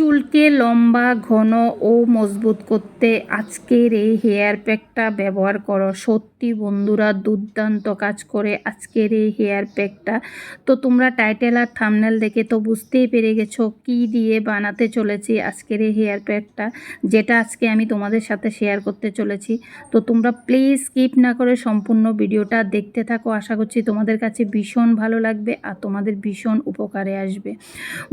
চুলকে লম্বা, ঘন ও মজবুত করতে আজকের এই হেয়ার প্যাকটা ব্যবহার করো। সত্যি বন্ধুরা, দুর্দান্ত কাজ করে আজকের এই হেয়ার প্যাকটা। তো তোমরা টাইটেল আর থামনেল দেখে তো বুঝতেই পেরে গেছো কি দিয়ে বানাতে চলেছি আজকের এই হেয়ার প্যাকটা, যেটা আজকে আমি তোমাদের সাথে শেয়ার করতে চলেছি। তো তোমরা প্লিজ স্কিপ না করে সম্পূর্ণ ভিডিওটা দেখতে থাকো। আশা করছি তোমাদের কাছে ভীষণ ভালো লাগবে আর তোমাদের ভীষণ উপকারে আসবে।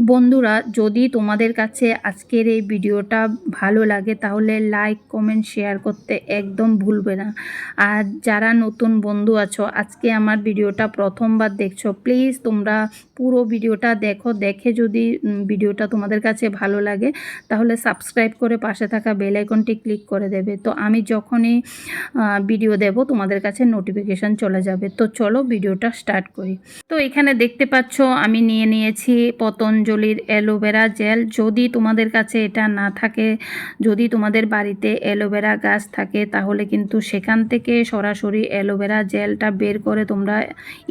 বন্ধুরা, যদি তোমাদের কাছে আজকের এই ভিডিওটা ভালো লাগে, তাহলে লাইক কমেন্ট শেয়ার করতে একদম ভুলবে না। আর যারা নতুন বন্ধু আছো, আজকে আমার ভিডিওটা প্রথমবার দেখছ প্লিজ তোমরা পুরো ভিডিওটা দেখো, দেখে যদি ভিডিওটা তোমাদের কাছে ভালো লাগে, তাহলে সাবস্ক্রাইব করে পাশে থাকা বেল আইকনটি ক্লিক করে দেবে। তো আমি যখনই ভিডিও দেব, তোমাদের কাছে নোটিফিকেশান চলে যাবে। তো চলো ভিডিওটা স্টার্ট করি। তো এখানে দেখতে পাচ্ছ, আমি নিয়ে নিয়েছি পতঞ্জলির অ্যালোভেরা জেল। যদি তোমাদের কাছে এটা না থাকে, যদি তোমাদের বাড়িতে অ্যালোভেরা গাছ থাকে, তাহলে কিন্তু সেখান থেকে সরাসরি অ্যালোভেরা জেলটা বের করে তোমরা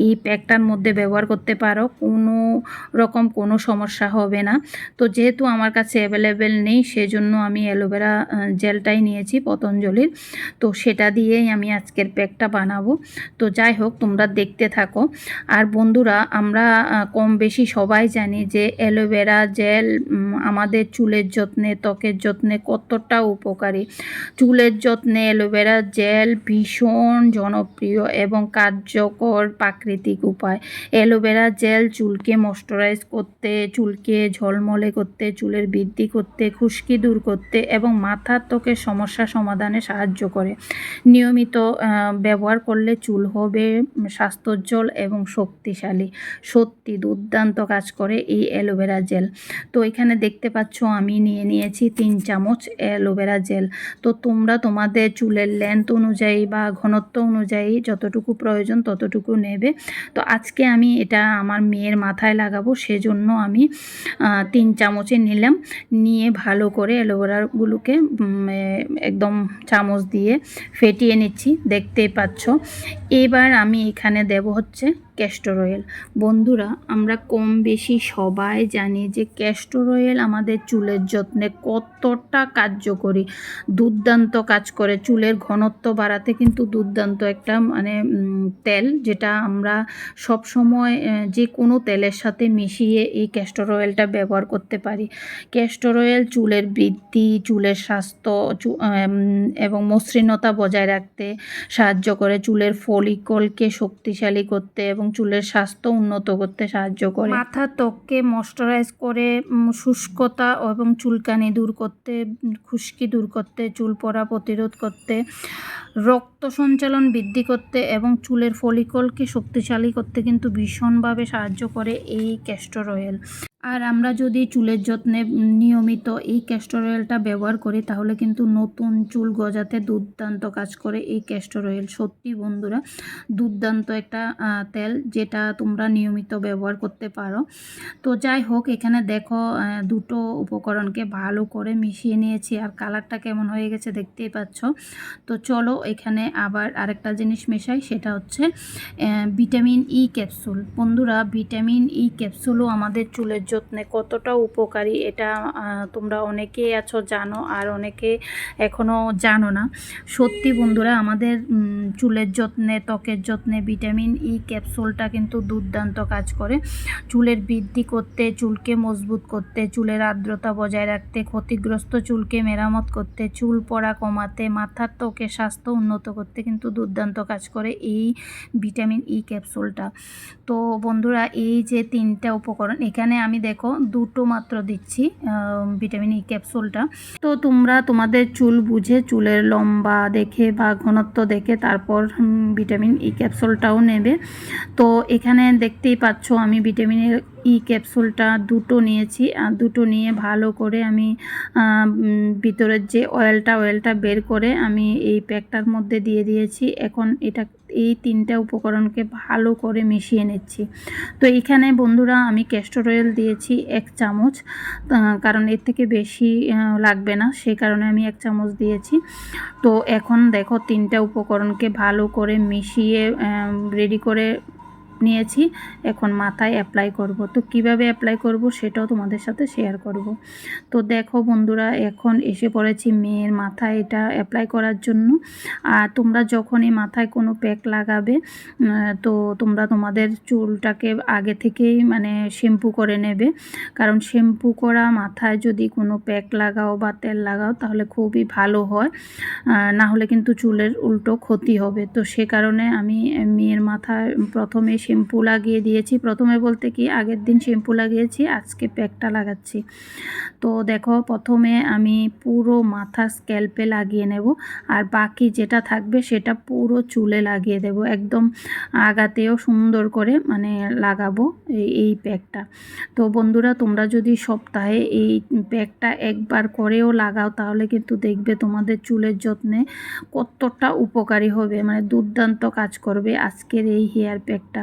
এই প্যাকটার মধ্যে ব্যবহার করতে পারো। কোনো রকম কোনো সমস্যা হবে না। তো যেহেতু আমার কাছে অ্যাভেলেবেল নেই, সেজন্য আমি অ্যালোভেরা জেলটাই নিয়েছি পতঞ্জলির। তো সেটা দিয়েই আমি আজকের প্যাকটা বানাবো। তো যাই হোক, তোমরা দেখতে থাকো। আর বন্ধুরা, আমরা কম বেশি সবাই জানি যে অ্যালোভেরা জেল আমাদের চুলের যত্নে, ত্বকের যত্নে কতটা উপকারী। চুলের যত্নে অ্যালোভেরা জেল ভীষণ জনপ্রিয় এবং কার্যকর প্রাকৃতিক উপায়। অ্যালোভেরা জেল চুলকে ময়শ্চারাইজ করতে, চুলকে ঝলমলে করতে, চুলের বৃদ্ধি করতে, খুশকি দূর করতে এবং মাথার ত্বকের সমস্যা সমাধানে সাহায্য করে। নিয়মিত ব্যবহার করলে চুল হবে স্বাস্থ্যোজ্জ্বল এবং শক্তিশালী। সত্যি দুর্দান্ত কাজ করে এই অ্যালোভেরা জেল। তো এখানে দেখতে পাচ্ছ, আমি নিয়ে নিয়েছি তিন চামচ অ্যালোভেরা জেল। তো তোমরা তোমাদের চুলের লেন্থ অনুযায়ী বা ঘনত্ব অনুযায়ী যতটুকু প্রয়োজন ততটুকু নেবে। তো আজকে আমি এটা আমার মেয়ের মাথায় লাগাবো, সেজন্য আমি তিন চামচে নিলাম। নিয়ে ভালো করে অ্যালোভেরাগুলোকে একদম চামচ দিয়ে ফেটিয়ে নিচ্ছি। দেখতেই পাচ্ছ এবার আমি এখানে দেব হচ্ছে ক্যাস্টর অয়েল বন্ধুরা, আমরা কম বেশি সবাই জানি যে ক্যাস্টর অয়েল আমাদের চুলের যত্নে কতটা কার্যকরী। দুর্দান্ত কাজ করে, চুলের ঘনত্ব বাড়াতে কিন্তু দুর্দান্ত একটা মানে তেল যেটা আমরা সব সময় যে কোনো তেলের সাথে মিশিয়ে এই ক্যাস্টর অয়েলটা ব্যবহার করতে পারি। ক্যাস্টর অয়েল চুলের বৃদ্ধি, চুলের স্বাস্থ্য এবং মসৃণতা বজায় রাখতে সাহায্য করে, চুলের ফলিকলকে শক্তিশালী করতে এবং চুলের স্বাস্থ্য উন্নত করতে সাহায্য করে। মাথার ত্বককে ময়শ্চারাইজ করে শুষ্কতা এবং চুলকানি দূর করতে, খুশকি দূর করতে, চুল পড়া প্রতিরোধ করতে, রক্ত সঞ্চালন বৃদ্ধি করতে এবং চুলের ফলিকলকে শক্তিশালী করতে কিন্তু ভীষণভাবে সাহায্য করে এই ক্যাস্টর অয়েল আর আমরা যদি চুলের যত্নে নিয়মিত এই ক্যাস্টর অয়েলটা ব্যবহার করি, তাহলে কিন্তু নতুন চুল গজাতে দুর্দান্ত কাজ করে এই ক্যাস্টর অয়েল সত্যি বন্ধুরা, দুর্দান্ত একটা তেল যেটা তোমরা নিয়মিত ব্যবহার করতে পারো। তো যাই হোক, এখানে দেখো দুটো উপকরণকে ভালো করে মিশিয়ে নিয়েছি আর কালারটা কেমন হয়ে গেছে দেখতেই পাচ্ছ। তো চলো এখানে আবার আরেকটা জিনিস মেশাই, সেটা হচ্ছে ভিটামিন ই ক্যাপসুল বন্ধুরা, ভিটামিন ই ক্যাপসুলও আমাদের চুলের যত্নে কতটা উপকারী এটা তোমরা অনেকেই আছো, জানো আর অনেকে এখনও জানো না। সত্যি বন্ধুরা, আমাদের চুলের যত্নে, ত্বকের যত্নে ভিটামিন ই ক্যাপসুলটা কিন্তু দুর্দান্ত কাজ করে। চুলের বৃদ্ধি করতে, চুলকে মজবুত করতে, চুলের আর্দ্রতা বজায় রাখতে, ক্ষতিগ্রস্ত চুলকে মেরামত করতে, চুল পড়া কমাতে, মাথার ত্বকের স্বাস্থ্য উন্নত করতে কিন্তু দুর্দান্ত কাজ করে এই ভিটামিন ই ক্যাপসুলটা। তো বন্ধুরা, এই যে তিনটা উপকরণ, এখানে আমি দেখো, দুটো মাত্র দিচ্ছি ভিটামিন ই ক্যাপসুলটা তো তোমরা তোমাদের চুল বুঝে, চুলের লম্বা দেখে বা ঘনত্ব দেখে তারপর ভিটামিন ই ক্যাপসুলটাও নেবে। তো এখানে দেখতেই পাচ্ছ, আমি ভিটামিনের ই ক্যাপসুলটা দুটো নিয়েছি, আর দুটো নিয়ে ভালো করে আমি ভিতরের যে অয়েলটা অয়েলটা বের করে আমি এই প্যাকটার মধ্যে দিয়ে দিয়েছি। এখন এটা এই তিনটা উপকরণকে ভালো করে মিশিয়ে নিচ্ছি। তো এখানে বন্ধুরা আমি ক্যাস্টর অয়েল দিয়েছি এক চামচ কারণ এর থেকে বেশি লাগবে না সেই কারণে আমি এক চামচ দিয়েছি। তো এখন দেখো তিনটা উপকরণকে ভালো করে মিশিয়ে রেডি করে নিয়েছি, এখন মাথায় অ্যাপ্লাই করব। তো কীভাবে অ্যাপ্লাই করব সেটাও তোমাদের সাথে শেয়ার করব। তো দেখো বন্ধুরা, এখন এসে পড়েছি মেয়ের মাথায় এটা অ্যাপ্লাই করার জন্য। আর তোমরা যখনই মাথায় কোনো প্যাক লাগাবে তো তোমরা তোমাদের চুলটাকে আগে থেকেই মানে শ্যাম্পু করে নেবে। কারণ শ্যাম্পু করা মাথায় যদি কোনো প্যাক লাগাও বা তেল লাগাও, তাহলে খুবই ভালো হয়। না হলে কিন্তু চুলের উল্টো ক্ষতি হবে। তো সে কারণে আমি মেয়ের মাথায় প্রথমে শ্যাম্পু লাগিয়ে দিয়েছি। প্রথমে বলতে কি, আগের দিন শ্যাম্পু লাগিয়েছি, আজকে প্যাকটা লাগাচ্ছি। তো দেখো, প্রথমে আমি পুরো মাথা স্ক্যাল্পে লাগিয়ে নেব আর বাকি যেটা থাকবে সেটা পুরো চুলে লাগিয়ে দেব। একদম আগাতেও সুন্দর করে মানে লাগাবো এই এই প্যাকটা। তো বন্ধুরা, তোমরা যদি সপ্তাহে এই প্যাকটা একবার করেও লাগাও, তাহলে কিন্তু দেখবে তোমাদের চুলের যত্নে কতটা উপকারী হবে। মানে দুর্দান্ত কাজ করবে আজকের এই হেয়ার প্যাকটা।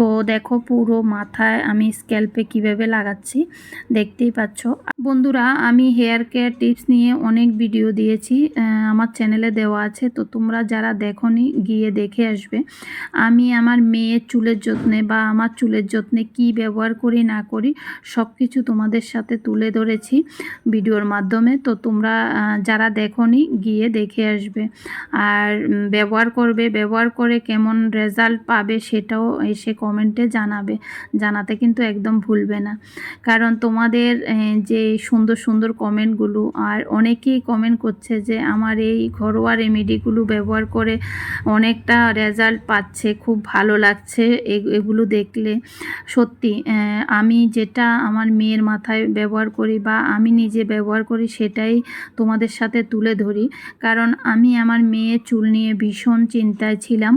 তো দেখো পুরো মাথায় আমি স্ক্যাল্পে কীভাবে লাগাচ্ছি, দেখতেই পাচ্ছ। বন্ধুরা, আমি হেয়ার কেয়ার টিপস নিয়ে অনেক ভিডিও দিয়েছি আমার চ্যানেলে দেওয়া আছে, তো তোমরা যারা দেখনি, গিয়ে দেখে আসবে। আমি আমার মেয়ের চুলের যত্নে বা আমার চুলের যত্নে কি ব্যবহার করি, না করি সব কিছু তোমাদের সাথে তুলে ধরেছি ভিডিওর মাধ্যমে। তো তোমরা যারা দেখনি, গিয়ে দেখে আসবে। আর ব্যবহার করবে, ব্যবহার করে কেমন রেজাল্ট পাবে সেটাও এসে কমেন্টে জানাবে, জানাতে কিন্তু একদম ভুলবে না। কারণ তোমাদের যে সুন্দর সুন্দর কমেন্টগুলো, আর অনেকেই কমেন্ট করছে যে আমার এই ঘরোয়া রেমেডিগুলো ব্যবহার করে অনেকটা রেজাল্ট পাচ্ছে, খুব ভালো লাগছে এগুলো দেখলে। সত্যি আমি যেটা আমার মেয়ের মাথায় ব্যবহার করি বা আমি নিজে ব্যবহার করি সেটাই তোমাদের সাথে তুলে ধরি। কারণ আমি আমার মেয়ের চুল নিয়ে ভীষণ চিন্তায় ছিলাম।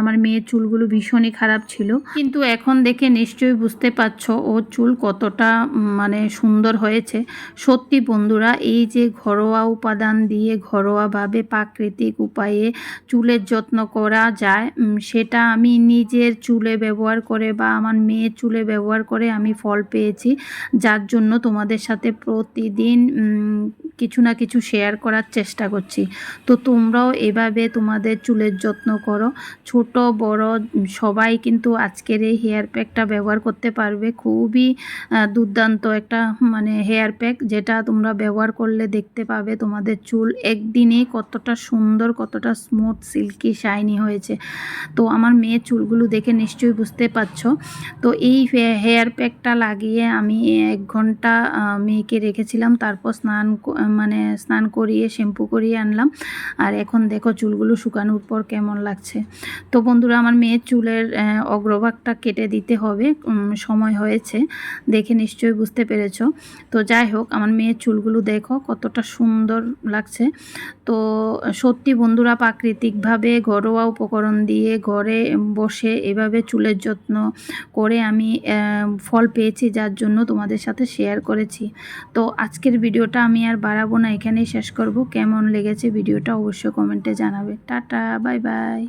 আমার মেয়ের চুলগুলো ভীষণই খারাপ ছিল। কিন্তু এখন দেখে নিশ্চয়ই বুঝতে পারছ ওর চুল কতটা মানে সুন্দর হয়েছে। সত্যি বন্ধুরা, এই যে ঘরোয়া উপাদান দিয়ে ঘরোয়াভাবে প্রাকৃতিক উপায়ে চুলের যত্ন করা যায় সেটা আমি নিজের চুলে ব্যবহার করে বা আমার মেয়ের চুলে ব্যবহার করে আমি ফল পেয়েছি। যার জন্য তোমাদের সাথে প্রতিদিন কিছু না কিছু শেয়ার করার চেষ্টা করছি। তো তোমরাও এভাবে তোমাদের চুলের যত্ন করো। ছোট, বড়, সবাই কিন্তু আজকের এই হেয়ার প্যাকটা ব্যবহার করতে পারবে। খুবই দুর্দান্ত একটা মানে হেয়ার প্যাক যেটা তোমরা ব্যবহার করলে দেখতে পাবে তোমাদের চুল একদিনেই কতটা সুন্দর, কতটা স্মুথ সিল্কি শাইনি হয়েছে। তো আমার মেয়ের চুলগুলো দেখে নিশ্চয়ই বুঝতে পারছ। তো এই হেয়ার প্যাকটা লাগিয়ে আমি এক ঘণ্টা মেয়েকে রেখেছিলাম, তারপর স্নান মানে স্নান করিয়ে, শ্যাম্পু করিয়ে আনলাম। আর এখন দেখো চুলগুলো শুকানোর পর কেমন লাগছে। তো বন্ধুরা, আমার মেয়ের চুলের অগ্রভাগটা কেটে দিতে হবে সময় হয়েছে। দেখে নিশ্চয়ই বুঝতে পেরেছ। তো যাই হোক, আমার মেয়ের চুলগুলো দেখো, কতটা সুন্দর লাগছে। তো সত্যি বন্ধুরা, প্রাকৃতিকভাবে ঘরোয়া উপকরণ দিয়ে ঘরে বসে এভাবে চুলের যত্ন করে আমি ফল পেয়েছি, যার জন্য তোমাদের সাথে শেয়ার করেছি। তো আজকের ভিডিওটা আমি আর বাড়াবো না, এখানেই শেষ করব। কেমন লেগেছে ভিডিওটা অবশ্যই কমেন্টে জানাবে। Tata bye bye